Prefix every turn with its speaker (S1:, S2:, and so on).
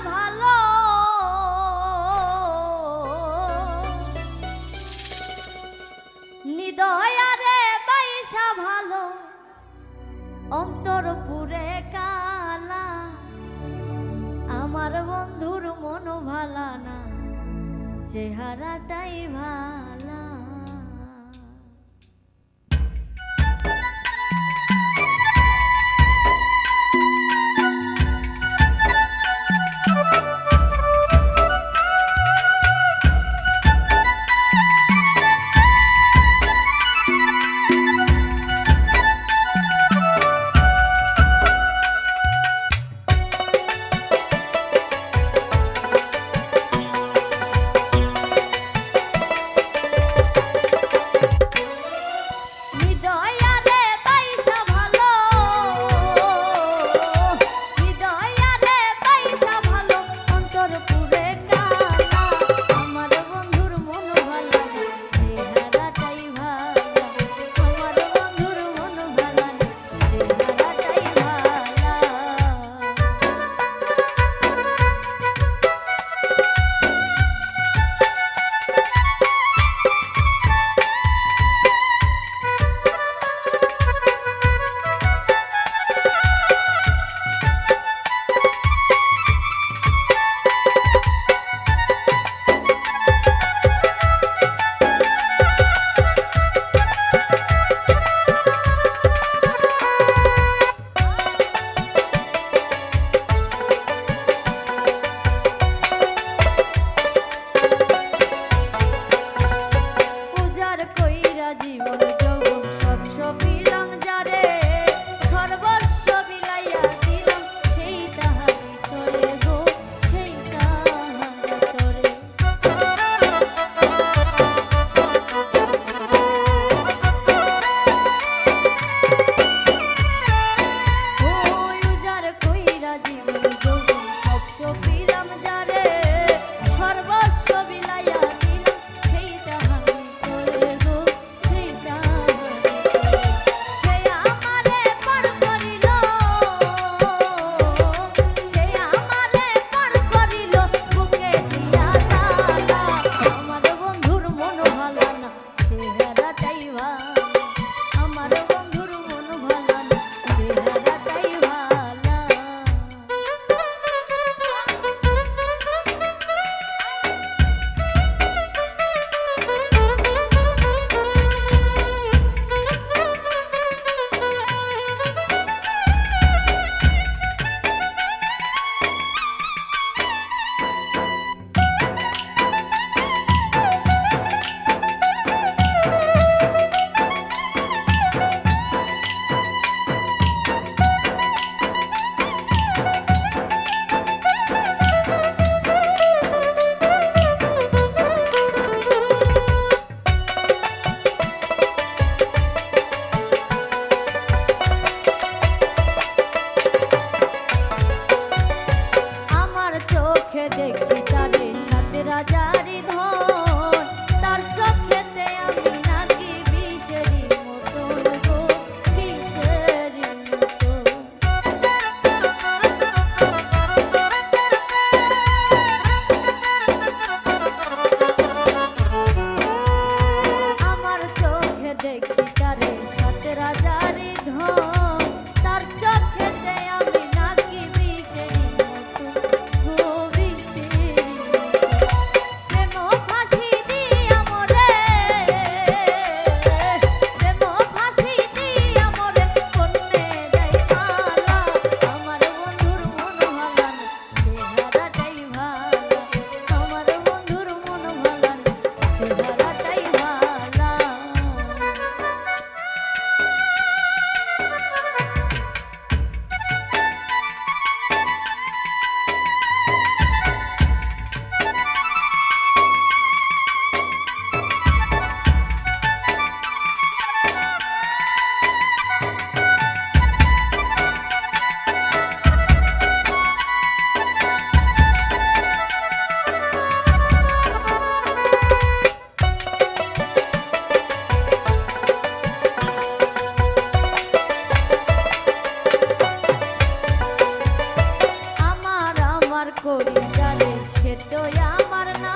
S1: ভালো। নিদয়ারে বাইসা ভালো। অন্তর পুরে কালা। আমার বন্ধুর মন ভালা না। চেহারাটাই ভালা। করি জানে সে তো আমার না